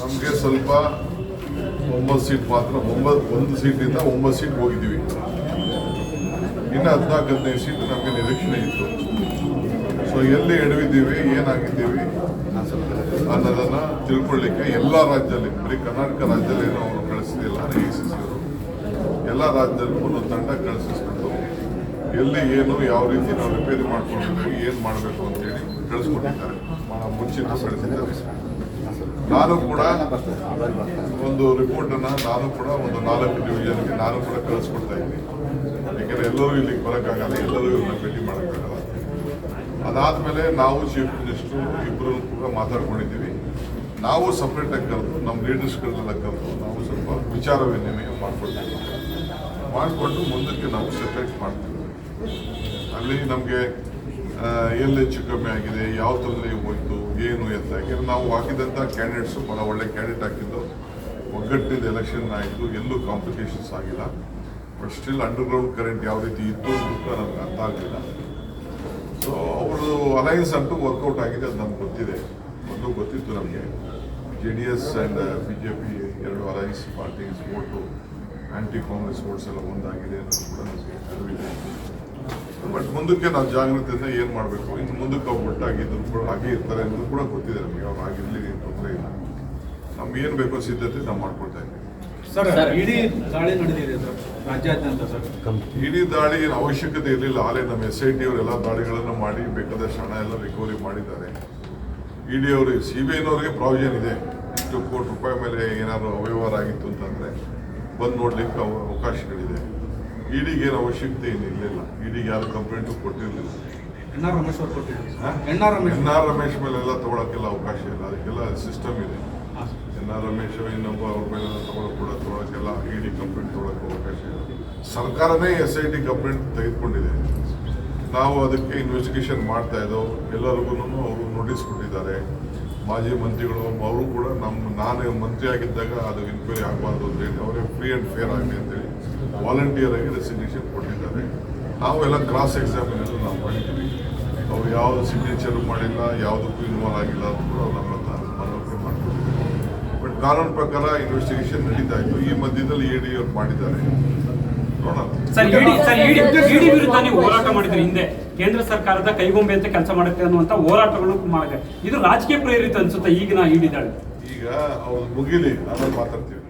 ನಮಗೆ ಸ್ವಲ್ಪ ಒಂಬತ್ತು ಸೀಟ್ ಮಾತ್ರ, ಒಂಬತ್ತು, ಒಂದು ಸೀಟಿಂದ ಒಂಬತ್ತು ಸೀಟ್ ಹೋಗಿದ್ದೀವಿ. ಇನ್ನು ಹದಿನಾಲ್ಕು, ಹದಿನೈದು ಸೀಟ್ ನಮಗೆ ನಿರೀಕ್ಷಣೆ ಇತ್ತು. ಸೊ ಎಲ್ಲಿ ಎಡವಿದ್ದೀವಿ, ಏನಾಗಿದ್ದೀವಿ ಅನ್ನೋದನ್ನು ತಿಳ್ಕೊಳ್ಳಿಕ್ಕೆ ಎಲ್ಲ ರಾಜ್ಯದಲ್ಲಿ, ಬರೀ ಕರ್ನಾಟಕ ರಾಜ್ಯದಲ್ಲಿ ಅವರು ಕಳಿಸ್ತಿಲ್ಲ ಎ ಸಿ ಸಿ ಅವರು. ಎಲ್ಲ ರಾಜ್ಯದಲ್ಲೂ ಒಂದು ತಂಡ ಕಳಿಸಿಸ್ಬಿಟ್ಟು ಎಲ್ಲಿ ಏನು, ಯಾವ ರೀತಿ ನಾವು ರಿಪೇರಿ ಮಾಡ್ಕೊಂಡಿದ್ದೀವಿ, ಏನು ಮಾಡಬೇಕು ಅಂತೇಳಿ ಕಳಿಸ್ಕೊಟ್ಟಿದ್ದಾರೆ. ಮುಂಚಿನ ಕಳಿಸಿದ್ದಾರೆ ನಾನು ಕೂಡ ಒಂದು ರಿಪೋರ್ಟ್ ಅನ್ನ, ನಾನು ಕೂಡ ಒಂದು ನಾಲ್ಕು ಡಿವಿಷನ್ಗೆ ನಾನು ಕೂಡ ಕಳಿಸ್ಕೊಡ್ತಾ ಇದ್ದೀನಿ. ಯಾಕಂದ್ರೆ ಎಲ್ಲರೂ ಇಲ್ಲಿಗೆ ಬರೋಕ್ಕಾಗಲ್ಲ, ಎಲ್ಲರೂ ಇವ್ರನ್ನ ಭೇಟಿ ಮಾಡೋಕ್ಕಾಗಲ್ಲ. ಅದಾದ್ಮೇಲೆ ನಾವು ಚೀಫ್ ಮಿನಿಸ್ಟ್ರು ಇಬ್ಬರು ಕೂಡ ಮಾತಾಡ್ಕೊಂಡಿದ್ದೀವಿ. ನಾವು ಸಪ್ರೇಟ್ ಆಗಿ ಕರೆದು ನಮ್ಮ ಲೀಡರ್ಸ್ಗಳನ್ನೆಲ್ಲ ಕರೆದು ನಾವು ಸ್ವಲ್ಪ ವಿಚಾರ ವಿನಿಮಯ ಮಾಡ್ಕೊಳ್ತೀವಿ ಮಾಡಿಕೊಂಡು ಮುಂದಕ್ಕೆ ನಾವು ಸೆಪರೇಟ್ ಮಾಡ್ತೀವಿ. ಅಲ್ಲಿ ನಮಗೆ ಎಲ್ಲಿ ಹೆಚ್ಚು ಕಮ್ಮಿ ಆಗಿದೆ, ಯಾವ ತೊಂದರೆ ಹೋಯಿತು, ಏನು ಎಂತ ಯಾಕೆಂದ್ರೆ ನಾವು ಹಾಕಿದಂಥ ಕ್ಯಾಂಡಿಡೇಟ್ಸು ಭಾಳ ಒಳ್ಳೆ ಕ್ಯಾಂಡಿಡೇಟ್ ಹಾಕಿದ್ದು. ಒಗ್ಗಟ್ಟಿನ ಎಲೆಕ್ಷನ್ ಆಯಿತು, ಎಲ್ಲೂ ಕಾಂಪ್ಲಿಕೇಶನ್ಸ್ ಆಗಿಲ್ಲ. ಬಟ್ ಸ್ಟಿಲ್ ಅಂಡರ್ಗ್ರೌಂಡ್ ಕರೆಂಟ್ ಯಾವ ರೀತಿ ಇತ್ತು ಅಂತ ನಮ್ಗೆ ಅರ್ಥ ಆಗಲಿಲ್ಲ. ಸೊ ಅವ್ರದ್ದು ಅಲಯನ್ಸ್ ಅಂತೂ ವರ್ಕೌಟ್ ಆಗಿದೆ, ಅದು ನಮ್ಗೆ ಗೊತ್ತಿದೆ. ಮೊದಲು ಗೊತ್ತಿತ್ತು ನಮಗೆ. J D S and B J P ಎರಡು alliance parties vote anti Congress votes ಎಲ್ಲ ಒಂದಾಗಿದೆ ಅನ್ನೋದು ಕೂಡ ನಮಗೆ ಅರಿವಿದೆ ಬಟ್ ಮುಂದಕ್ಕೆ ನಾವು ಜಾಗೃತಿಯಿಂದ ಏನು ಮಾಡಬೇಕು? ಇನ್ನು ಮುಂದಕ್ಕೆ ಅವ್ರು ಒಟ್ಟಾಗಿ ಕೂಡ ಹಾಗೆ ಇರ್ತಾರೆ ಅನ್ನೋದು ಕೂಡ ಗೊತ್ತಿದೆ ನಮಗೆ. ಅವ್ರು ಆಗಿರಲಿ ಏನು ತೊಂದರೆ ಇಲ್ಲ. ನಮ್ಗೆ ಏನು ಬೇಕೋ ಸಿದ್ಧತೆ ನಾವು ಮಾಡ್ಕೊಳ್ತಾ ಇದ್ದೀವಿ. ಇಡೀ ದಾಳಿ ನಡೆದಿದೆ ಸರ್ ರಾಜ್ಯಾದ್ಯಂತ ಸರ್. ಇಡೀ ದಾಳಿ ಏನು ಅವಶ್ಯಕತೆ ಇರಲಿಲ್ಲ. ಆಲೇ ನಮ್ಮ ಎಸ್ ಐ ಟಿ ಅವರೆಲ್ಲ ದಾಳಿಗಳನ್ನು ಮಾಡಿ ಬೇಕಾದಷ್ಟು ಹಣ ಎಲ್ಲ ರಿಕವರಿ ಮಾಡಿದ್ದಾರೆ. ಇಡಿ ಅವರಿಗೆ ಅವರು ಸಿ ಬಿ ಐನವ್ರಿಗೆ ಪ್ರಾವಿಷನ್ ಇದೆ. ಇಷ್ಟು ಕೋಟಿ ರೂಪಾಯಿ ಮೇಲೆ ಏನಾದ್ರು ಅವ್ಯವಹಾರ ಆಗಿತ್ತು ಅಂತಂದರೆ ಬಂದು ನೋಡ್ಲಿಕ್ಕೆ ಅವ- ಅವಕಾಶಗಳಿದೆ. ಇಡಿಗೆ ಏನು ಅವಶ್ಯಕತೆ ಏನು ಇರಲಿಲ್ಲ. ಇಡಿಗೆ ಯಾರು ಕಂಪ್ಲೇಂಟು ಕೊಟ್ಟಿರಲಿಲ್ಲ. ಎನ್ ಆರ್ ರಮೇಶ್ ಅವ್ರು ಕೊಟ್ಟಿದ್ರು. N R Ramesh N R Ramesh ಮೇಲೆಲ್ಲ ತಗೊಳಕ್ಕೆಲ್ಲ ಅವಕಾಶ ಇಲ್ಲ. ಅದಕ್ಕೆಲ್ಲ ಸಿಸ್ಟಮ್ ಇದೆ. ಎನ್ ಆರ್ ರಮೇಶ್ ಇನ್ನೊಬ್ಬ ಅವ್ರ ಮೇಲೆಲ್ಲ ತಗೊಳಕ್ ಕೂಡ ತಗೊಳಕ್ಕೆಲ್ಲ ಇಡಿ ಕಂಪ್ಲೇಂಟ್ ತಗೊಳಕ್ಕೆ ಅವಕಾಶ ಇಲ್ಲ. ಸರ್ಕಾರನೇ ಎಸ್ ಐ ಟಿ ಕಂಪ್ಲೇಂಟ್ ತೆಗೆದುಕೊಂಡಿದೆ. ನಾವು ಅದಕ್ಕೆ ಇನ್ವೆಸ್ಟಿಗೇಷನ್ ಮಾಡ್ತಾ ಇದ್ದೋ ಎಲ್ಲರಿಗೂ ಅವರು ನೋಟಿಸ್ ಕೊಟ್ಟಿದ್ದಾರೆ. ಮಾಜಿ ಮಂತ್ರಿಗಳು, ಅವರು ಕೂಡ ನಮ್ಮ, ನಾನೇ ಮಂತ್ರಿ ಆಗಿದ್ದಾಗ ಅದು ಇನ್ಕ್ವೈರಿ ಆಗಬಾರ್ದು ಅಂತ ಹೇಳಿ, ಅವರೇ ಫ್ರೀ ಆ್ಯಂಡ್ ಫೇರ್ ಆಗಲಿ ಅಂತೇಳಿ ವಾಲಂಟಿಯರ್ ಆಗಿ ರೆಸಿಗ್ನೇಷನ್ ಕೊಟ್ಟಿದ್ದಾರೆ. ನಾವು ಎಲ್ಲ ಕ್ರಾಸ್ ಎಕ್ಸಾಮಿನೇಷನ್ ನಾವು ಮಾಡಿದ್ದೀವಿ. ಅವ್ರು ಯಾವುದು ಸಿಗ್ನೇಚರ್ ಮಾಡಿಲ್ಲ, ಯಾವುದಕ್ಕೂ ಇನ್ವಾಲ್ವ್ ಆಗಿಲ್ಲ ಅಂತ ಕೂಡ ನಮ್ಮ ಮನವರಿಕೆ ಬಟ್ ಕಾನೂನು ಪ್ರಕಾರ ಇನ್ವೆಸ್ಟಿಗೇಷನ್ ನಡೀತಾ ಇತ್ತು. ಈ ಮಧ್ಯದಲ್ಲಿ ಇ ಡಿ ಅವ್ರು ಮಾಡಿದ್ದಾರೆ. ಸರ್ ಸರ್ ಇಡಿ ವಿರುದ್ಧ ನೀವು ಹೋರಾಟ ಮಾಡಿದ್ರಿ ಹಿಂದೆ. ಕೇಂದ್ರ ಸರ್ಕಾರದ ಕೈಗೊಂಬೆ ಅಂತ ಕೆಲಸ ಮಾಡುತ್ತೆ ಅನ್ನುವಂತ ಹೋರಾಟಗಳು ಮಾಡಿದೆ. ಇದು ರಾಜಕೀಯ ಪ್ರೇರಿತ ಅನ್ಸುತ್ತೆ ಈಗ ನಾ ದಾಳಿ? ಈಗ ಅವ್ರು ಮುಗಿಲಿ ನಾನು ಮಾತಾಡ್ತೀವಿ